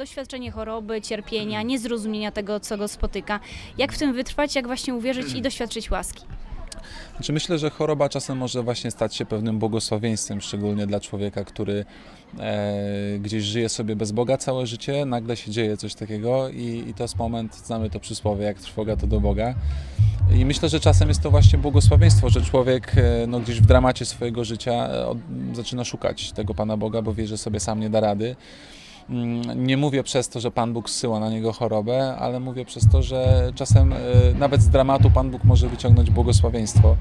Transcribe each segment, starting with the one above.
doświadczenie choroby, cierpienia, niezrozumienia tego, co go spotyka. Jak w tym wytrwać, jak właśnie uwierzyć i doświadczyć łaski? Znaczy myślę, że choroba czasem może właśnie stać się pewnym błogosławieństwem, szczególnie dla człowieka, który e, gdzieś żyje sobie bez Boga całe życie, nagle się dzieje coś takiego i, i to jest moment, znamy to przysłowie, jak trwoga to do Boga. I myślę, że czasem jest to właśnie błogosławieństwo, że człowiek e, no, gdzieś w dramacie swojego życia e, od, zaczyna szukać tego Pana Boga, bo wie, że sobie sam nie da rady. Mm, Nie mówię przez to, że Pan Bóg zsyła na niego chorobę, ale mówię przez to, że czasem e, nawet z dramatu Pan Bóg może wyciągnąć błogosławieństwo.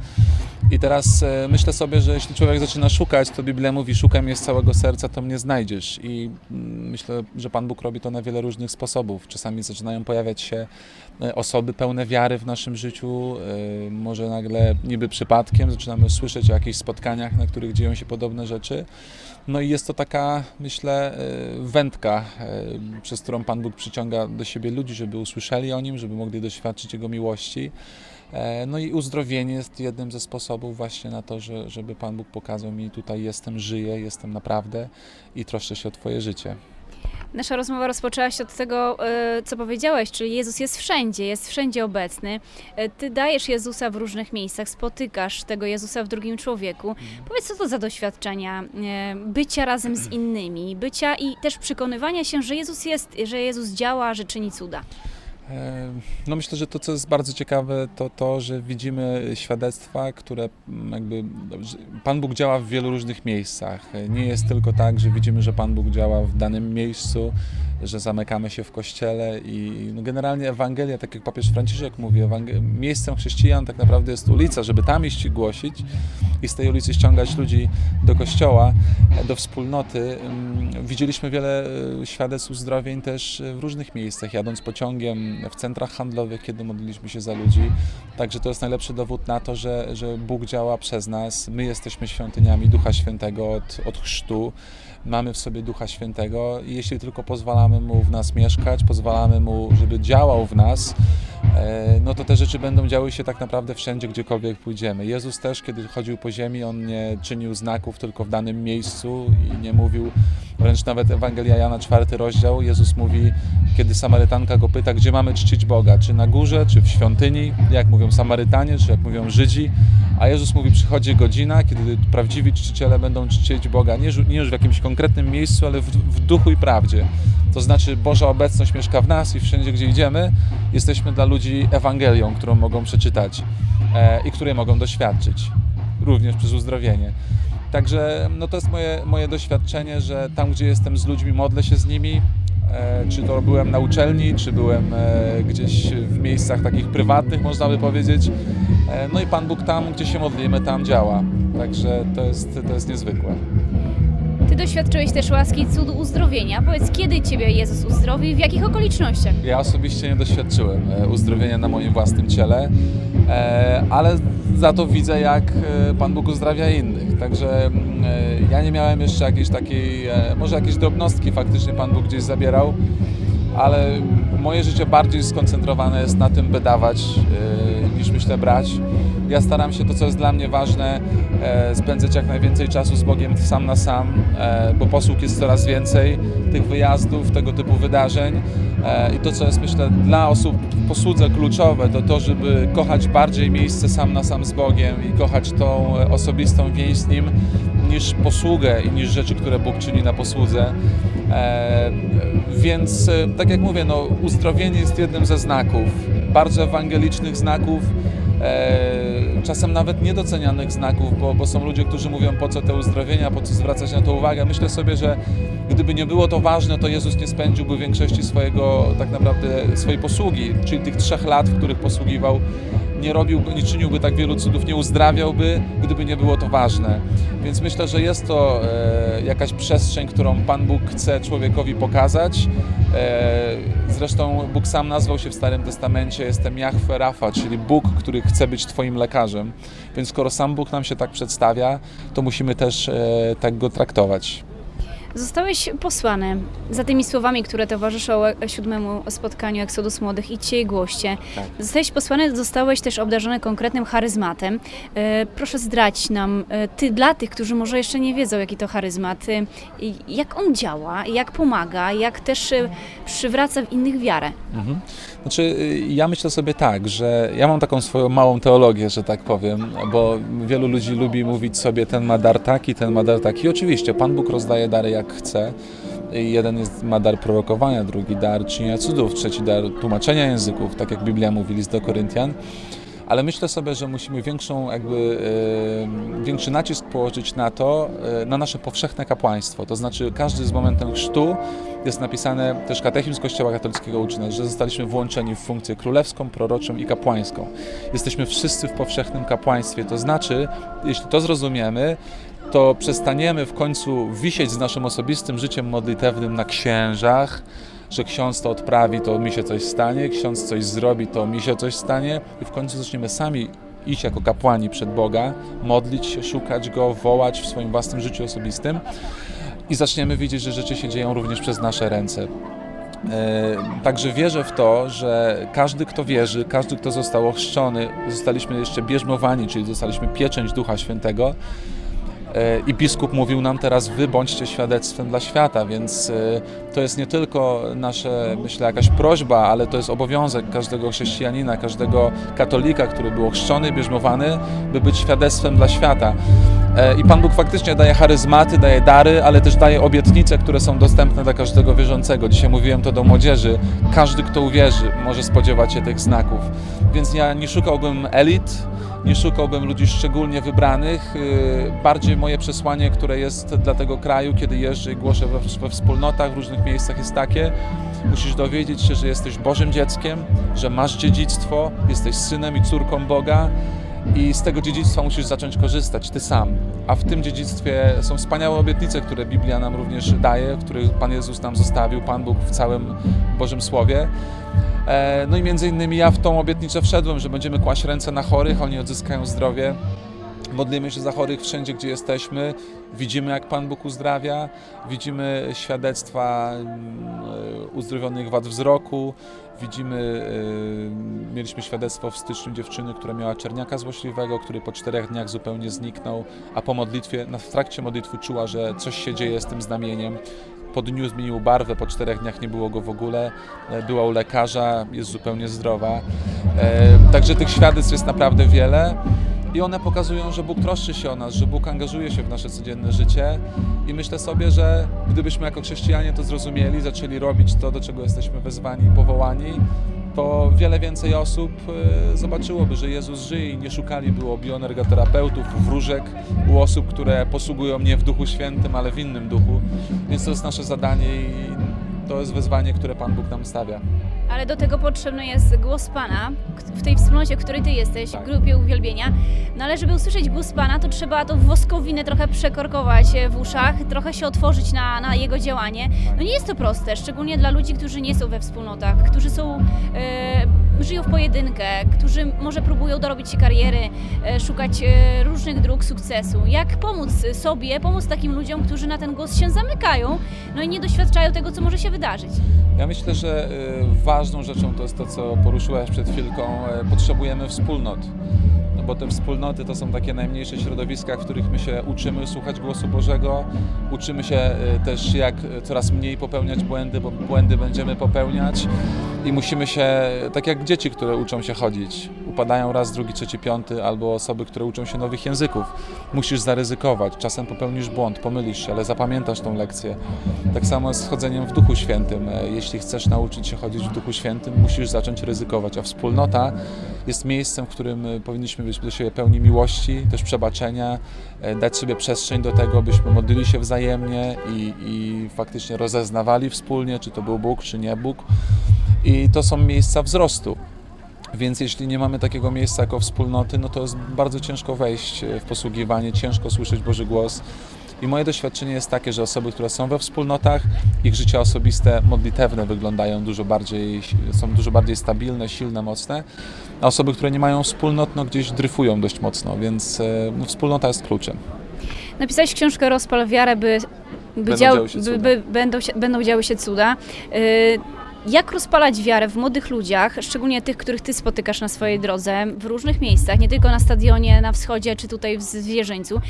I teraz e, myślę sobie, że jeśli człowiek zaczyna szukać, to Biblia mówi: Szukaj mnie z całego serca, to mnie znajdziesz. I mm, myślę, że Pan Bóg robi to na wiele różnych sposobów. Czasami zaczynają pojawiać się e, osoby pełne wiary w naszym życiu. Może nagle niby przypadkiem zaczynamy słyszeć o jakichś spotkaniach, na których dzieją się podobne rzeczy. No i jest to taka, myślę, wędka, e, przez którą Pan Bóg przyciąga do siebie ludzi, żeby usłyszeli o Nim, żeby mogli doświadczyć Jego miłości. E, No i uzdrowienie jest jednym ze sposobów właśnie na to, że, żeby Pan Bóg pokazał mi tutaj jestem, żyję, jestem naprawdę i troszczę się o Twoje życie. Nasza rozmowa rozpoczęła się od tego, e, co powiedziałeś, czyli Jezus jest wszędzie, jest wszędzie obecny. E, Ty dajesz Jezusa w różnych miejscach, spotykasz tego Jezusa w drugim człowieku. Powiedz, co to za doświadczenia e, bycia razem z innymi, bycia i też przekonywania się, że Jezus jest, że Jezus działa, że czyni cuda. No myślę, że to, co jest bardzo ciekawe, to to, że widzimy świadectwa, które jakby Pan Bóg działa w wielu różnych miejscach. Nie jest tylko tak, że widzimy, że Pan Bóg działa w danym miejscu, że zamykamy się w kościele i no generalnie Ewangelia, tak jak papież Franciszek mówi, Ewangel- miejscem chrześcijan tak naprawdę jest ulica, żeby tam iść głosić i z tej ulicy ściągać ludzi do kościoła, do wspólnoty. Mm, Widzieliśmy wiele e, świadectw uzdrowień też e, w różnych miejscach, jadąc pociągiem, w centrach handlowych, kiedy modliliśmy się za ludzi. Także to jest najlepszy dowód na to, że, że Bóg działa przez nas. My jesteśmy świątyniami Ducha Świętego od, od chrztu. Mamy w sobie Ducha Świętego i jeśli tylko pozwalamy Mu w nas mieszkać, pozwalamy Mu, żeby działał w nas, e, no to te rzeczy będą działy się tak naprawdę wszędzie, gdziekolwiek pójdziemy. Jezus też, kiedy chodził po ziemi, On nie czynił znaków tylko w danym miejscu i nie mówił, wręcz nawet Ewangelia Jana, czwarty rozdział, Jezus mówi, kiedy Samarytanka go pyta, gdzie mamy czcić Boga, czy na górze, czy w świątyni, jak mówią Samarytanie, czy jak mówią Żydzi, a Jezus mówi, przychodzi godzina, kiedy prawdziwi czciciele będą czcić Boga. Nie, już w jakimś konkretnym miejscu, ale w, w duchu i prawdzie. To znaczy Boża obecność mieszka w nas i wszędzie, gdzie idziemy, jesteśmy dla ludzi Ewangelią, którą mogą przeczytać e, i której mogą doświadczyć, również przez uzdrowienie. Także no to jest moje, moje doświadczenie, że tam, gdzie jestem z ludźmi, modlę się z nimi, e, czy to byłem na uczelni, czy byłem e, gdzieś w miejscach takich prywatnych, można by powiedzieć. E, no i Pan Bóg tam, gdzie się modlimy, tam działa. Także to jest, to jest niezwykłe. Doświadczyłeś też łaski cudu uzdrowienia. Powiedz, kiedy Ciebie Jezus uzdrowił i w jakich okolicznościach? Ja osobiście nie doświadczyłem e, uzdrowienia na moim własnym ciele, e, ale za to widzę, jak e, Pan Bóg uzdrawia innych. Także mm, ja nie miałem jeszcze jakiejś takiej, może jakieś drobnostki faktycznie Pan Bóg gdzieś zabierał, ale moje życie bardziej skoncentrowane jest na tym, by dawać, niż myślę brać. Ja staram się to, co jest dla mnie ważne, e, spędzać jak najwięcej czasu z Bogiem sam na sam, e, bo posług jest coraz więcej, tych wyjazdów, tego typu wydarzeń. E, I to, co jest myślę dla osób w posłudze kluczowe, to to, żeby kochać bardziej miejsce sam na sam z Bogiem i kochać tą e, osobistą więź z Nim, niż posługę i niż rzeczy, które Bóg czyni na posłudze. E, Więc, e, tak jak mówię, no, uzdrowienie jest jednym ze znaków, bardzo ewangelicznych znaków, e, czasem nawet niedocenianych znaków, bo, bo są ludzie, którzy mówią, po co te uzdrowienia, po co zwracać na to uwagę. Myślę sobie, że gdyby nie było to ważne, to Jezus nie spędziłby większości swojego, tak naprawdę, swojej posługi, czyli tych trzech lat, w których posługiwał, nie robiłby, nie czyniłby tak wielu cudów, nie uzdrawiałby, gdyby nie było to ważne. Więc myślę, że jest to e, jakaś przestrzeń, którą Pan Bóg chce człowiekowi pokazać. E, zresztą Bóg sam nazwał się w Starym Testamencie, jestem Jahwe Rafa, czyli Bóg, który chce być Twoim lekarzem. Więc skoro sam Bóg nam się tak przedstawia, to musimy też e, tak go traktować. Zostałeś posłany za tymi słowami, które towarzyszą e- siódmemu spotkaniu Eksodus Młodych i głoście. Tak. Zostałeś posłany, zostałeś też obdarzony konkretnym charyzmatem. E, proszę zdrać nam, e, ty dla tych, którzy może jeszcze nie wiedzą, jaki to charyzmat, jak on działa, jak pomaga, jak też przywraca w innych wiarę. Mhm. Znaczy, y, ja myślę sobie tak, że ja mam taką swoją małą teologię, że tak powiem, bo wielu ludzi lubi mówić sobie, ten ma dar taki, ten ma dar taki. Oczywiście, Pan Bóg rozdaje dary jak chce. Jeden jest, ma dar prorokowania, drugi dar czynienia cudów, trzeci dar tłumaczenia języków, tak jak Biblia mówi, list do Koryntian. Ale myślę sobie, że musimy większą, jakby, większy nacisk położyć na to, e, na nasze powszechne kapłaństwo. To znaczy, każdy z momentem chrztu jest napisane, też katechizm Kościoła katolickiego uczy nas, że zostaliśmy włączeni w funkcję królewską, proroczą i kapłańską. Jesteśmy wszyscy w powszechnym kapłaństwie. To znaczy, jeśli to zrozumiemy, to przestaniemy w końcu wisieć z naszym osobistym życiem modlitewnym na księżach, że ksiądz to odprawi, to mi się coś stanie, ksiądz coś zrobi, to mi się coś stanie i w końcu zaczniemy sami iść jako kapłani przed Boga, modlić się, szukać Go, wołać w swoim własnym życiu osobistym i zaczniemy widzieć, że rzeczy się dzieją również przez nasze ręce. E, Także wierzę w to, że każdy, kto wierzy, każdy, kto został ochrzczony, zostaliśmy jeszcze bierzmowani, czyli dostaliśmy pieczęć Ducha Świętego, I biskup mówił nam teraz, wy bądźcie świadectwem dla świata, więc e, to jest nie tylko nasze, myślę, jakaś prośba, ale to jest obowiązek każdego chrześcijanina, każdego katolika, który był ochrzczony, bierzmowany, by być świadectwem dla świata. E, I Pan Bóg faktycznie daje charyzmaty, daje dary, ale też daje obietnice, które są dostępne dla każdego wierzącego. Dzisiaj mówiłem to do młodzieży. Każdy, kto uwierzy, może spodziewać się tych znaków. Więc ja nie szukałbym elit, nie szukałbym ludzi szczególnie wybranych. Yy, Bardziej moje przesłanie, które jest dla tego kraju, kiedy jeżdżę i głoszę we wspólnotach, w różnych miejscach jest takie. Musisz dowiedzieć się, że jesteś Bożym dzieckiem, że masz dziedzictwo, jesteś synem i córką Boga i z tego dziedzictwa musisz zacząć korzystać ty sam. A w tym dziedzictwie są wspaniałe obietnice, które Biblia nam również daje, których Pan Jezus nam zostawił, Pan Bóg w całym Bożym Słowie. E, No i między innymi ja w tą obietnicę wszedłem, że będziemy kłaść ręce na chorych, oni odzyskają zdrowie. Modlimy się za chorych wszędzie, gdzie jesteśmy. Widzimy, jak Pan Bóg uzdrawia. Widzimy świadectwa mm, e, uzdrowionych wad wzroku. Widzimy, e, mieliśmy świadectwo w styczniu dziewczyny, która miała czerniaka złośliwego, który po czterech dniach zupełnie zniknął, a po modlitwie, w trakcie modlitwy czuła, że coś się dzieje z tym znamieniem. Po dniu zmienił barwę, po czterech dniach nie było go w ogóle. E, Była u lekarza, jest zupełnie zdrowa. Także tych świadectw jest naprawdę wiele. I one pokazują, że Bóg troszczy się o nas, że Bóg angażuje się w nasze codzienne życie. I myślę sobie, że gdybyśmy jako chrześcijanie to zrozumieli, zaczęli robić to, do czego jesteśmy wezwani i powołani, to wiele więcej osób e, zobaczyłoby, że Jezus żyje i nie szukaliby u bioenergoterapeutów, wróżek, u osób, które posługują nie w Duchu Świętym, ale w innym duchu. Więc to jest nasze zadanie i to jest wezwanie, które Pan Bóg nam stawia. Ale do tego potrzebny jest głos Pana w tej wspólnocie, w której Ty jesteś, Tak. grupie uwielbienia. No ale żeby usłyszeć głos Pana, to trzeba tą woskowinę trochę przekorkować e, w uszach, trochę się otworzyć na, na Jego działanie. No nie jest to proste, szczególnie dla ludzi, którzy nie są we wspólnotach, którzy są, e, żyją w pojedynkę, którzy może próbują dorobić się kariery, e, szukać e, różnych dróg sukcesu. Jak pomóc sobie, pomóc takim ludziom, którzy na ten głos się zamykają, no i nie doświadczają tego, co może się wydarzyć. Ja myślę, że y, ważną rzeczą to jest to, co poruszyłaś przed chwilką. E, Potrzebujemy wspólnot. Bo te wspólnoty to są takie najmniejsze środowiska, w których my się uczymy słuchać głosu Bożego, uczymy się y, też jak y, coraz mniej popełniać błędy, bo błędy będziemy popełniać. I musimy się, tak jak dzieci, które uczą się chodzić, upadają raz, drugi, trzeci, piąty, albo osoby, które uczą się nowych języków. Musisz zaryzykować, czasem popełnisz błąd, pomylisz się, ale zapamiętasz tą lekcję. Tak samo z chodzeniem w Duchu Świętym. E, Jeśli chcesz nauczyć się chodzić w Duchu Świętym, musisz zacząć ryzykować, a wspólnota jest miejscem, w którym e, powinniśmy być do siebie pełni miłości, też przebaczenia, e, dać sobie przestrzeń do tego, byśmy modlili się wzajemnie i, i faktycznie rozeznawali wspólnie, czy to był Bóg, czy nie Bóg. I to są miejsca wzrostu. Więc jeśli nie mamy takiego miejsca jako wspólnoty, no to jest bardzo ciężko wejść e, w posługiwanie, ciężko słyszeć Boży głos. I moje doświadczenie jest takie, że osoby, które są we wspólnotach, ich życie osobiste, modlitewne wyglądają dużo bardziej, są dużo bardziej stabilne, silne, mocne, a osoby, które nie mają wspólnot, no gdzieś dryfują dość mocno, więc e, no, wspólnota jest kluczem. Napisałeś książkę Rozpal wiarę, by by, Będą dział, działy się by, cuda. by, będą, się, będą działy się cuda. Y, Jak rozpalać wiarę w młodych ludziach, szczególnie tych, których ty spotykasz na swojej drodze w różnych miejscach, nie tylko na stadionie, na wschodzie, czy tutaj w Zwierzyńcu,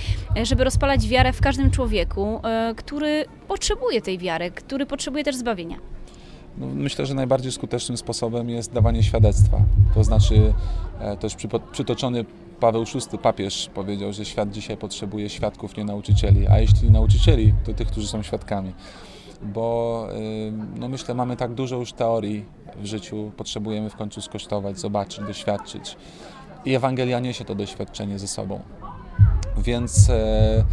żeby rozpalać wiarę w każdym człowieku, y, który potrzebuje tej wiary, który potrzebuje też zbawienia. No, myślę, że najbardziej skutecznym sposobem jest dawanie świadectwa. To znaczy, e, też przytoczony Paweł VI, papież, powiedział, że świat dzisiaj potrzebuje świadków, nie nauczycieli, a jeśli nauczycieli, to tych, którzy są świadkami. Bo y, no myślę, mamy tak dużo już teorii w życiu, potrzebujemy w końcu skosztować, zobaczyć, doświadczyć. I Ewangelia niesie to doświadczenie ze sobą. Więc e,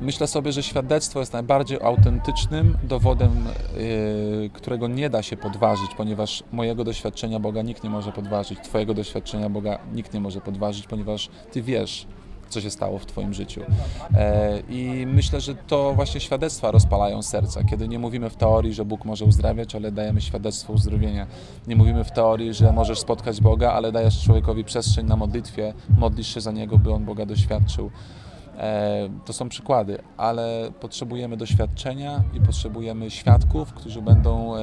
myślę sobie, że świadectwo jest najbardziej autentycznym dowodem, yy, którego nie da się podważyć, ponieważ mojego doświadczenia Boga nikt nie może podważyć, Twojego doświadczenia Boga nikt nie może podważyć, ponieważ Ty wiesz, co się stało w Twoim życiu. E, I myślę, że to właśnie świadectwa rozpalają serca, kiedy nie mówimy w teorii, że Bóg może uzdrawiać, ale dajemy świadectwo uzdrowienia. Nie mówimy w teorii, że możesz spotkać Boga, ale dajesz człowiekowi przestrzeń na modlitwie, modlisz się za niego, by on Boga doświadczył. E, To są przykłady, ale potrzebujemy doświadczenia i potrzebujemy świadków, którzy będą e,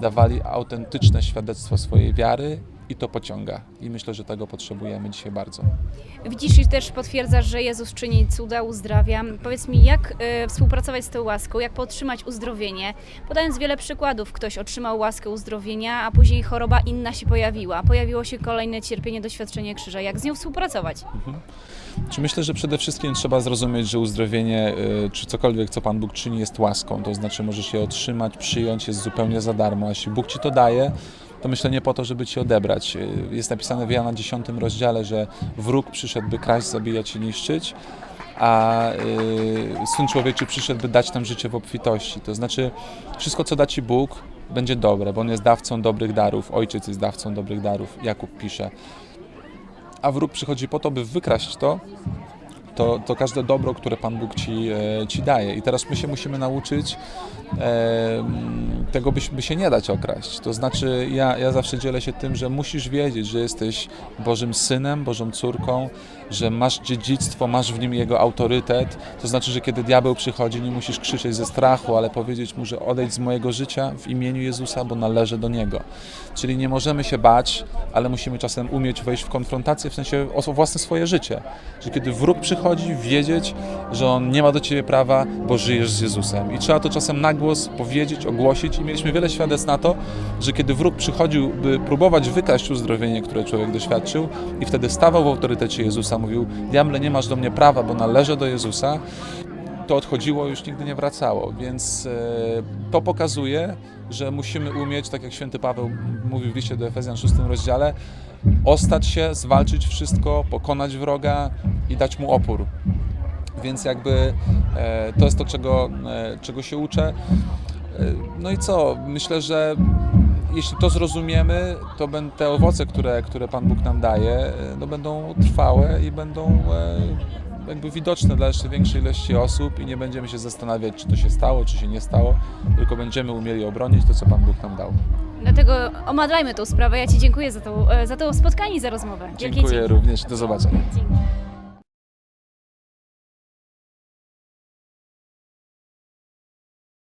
dawali autentyczne świadectwo swojej wiary i to pociąga. I myślę, że tego potrzebujemy dzisiaj bardzo. Widzisz i też potwierdzasz, że Jezus czyni cuda, uzdrawia. Powiedz mi, jak y, współpracować z tą łaską, jak podtrzymać uzdrowienie? Podając wiele przykładów, ktoś otrzymał łaskę uzdrowienia, a później choroba inna się pojawiła. Pojawiło się kolejne cierpienie, doświadczenie krzyża. Jak z nią współpracować? Czy myślę, że przede wszystkim trzeba zrozumieć, że uzdrowienie, y, czy cokolwiek, co Pan Bóg czyni, jest łaską. To znaczy, możesz je otrzymać, przyjąć, jest zupełnie za darmo. A jeśli Bóg ci to daje, to myślę nie po to, żeby ci odebrać. Y, Jest napisane w Jana 10 rozdziale, że wróg przyszedł, by kraść, zabijać i niszczyć, a y, Syn Człowieczy przyszedł, by dać nam życie w obfitości. To znaczy, wszystko, co da ci Bóg, będzie dobre, bo On jest dawcą dobrych darów. Ojciec jest dawcą dobrych darów, Jakub pisze. A wróg przychodzi po to, by wykraść to, to, to każde dobro, które Pan Bóg ci, e, ci daje. I teraz my się musimy nauczyć tego, by się nie dać okraść. To znaczy, ja, ja zawsze dzielę się tym, że musisz wiedzieć, że jesteś Bożym synem, Bożą córką, że masz dziedzictwo, masz w nim jego autorytet. To znaczy, że kiedy diabeł przychodzi, nie musisz krzyczeć ze strachu, ale powiedzieć mu, że odejdź z mojego życia w imieniu Jezusa, bo należę do niego. Czyli nie możemy się bać, ale musimy czasem umieć wejść w konfrontację, w sensie o własne swoje życie. Że kiedy wróg przychodzi, wiedzieć, że on nie ma do ciebie prawa, bo żyjesz z Jezusem. I trzeba to czasem na głos powiedzieć, ogłosić. I mieliśmy wiele świadectw na to, że kiedy wróg przychodził, by próbować wykraść uzdrowienie, które człowiek doświadczył, i wtedy stawał w autorytecie Jezusa, mówił: Diable, nie masz do mnie prawa, bo należę do Jezusa to odchodziło, już nigdy nie wracało. Więc e, to pokazuje, że musimy umieć, tak jak święty Paweł mówił w liście do Efezjan 6 rozdziale, ostać się, zwalczyć wszystko, pokonać wroga i dać mu opór. Więc jakby e, to jest to, czego, e, czego się uczę. No i co? Myślę, że jeśli to zrozumiemy, to te owoce, które, które Pan Bóg nam daje, e, no będą trwałe i będą e, jakby widoczne dla jeszcze większej ilości osób i nie będziemy się zastanawiać, czy to się stało, czy się nie stało, tylko będziemy umieli obronić to, co Pan Bóg nam dał. Dlatego omadlajmy tą sprawę. Ja Ci dziękuję za to, e, za to spotkanie i za rozmowę. Wielkie Dziękuję dzięki. również. Do zobaczenia. Dzięki.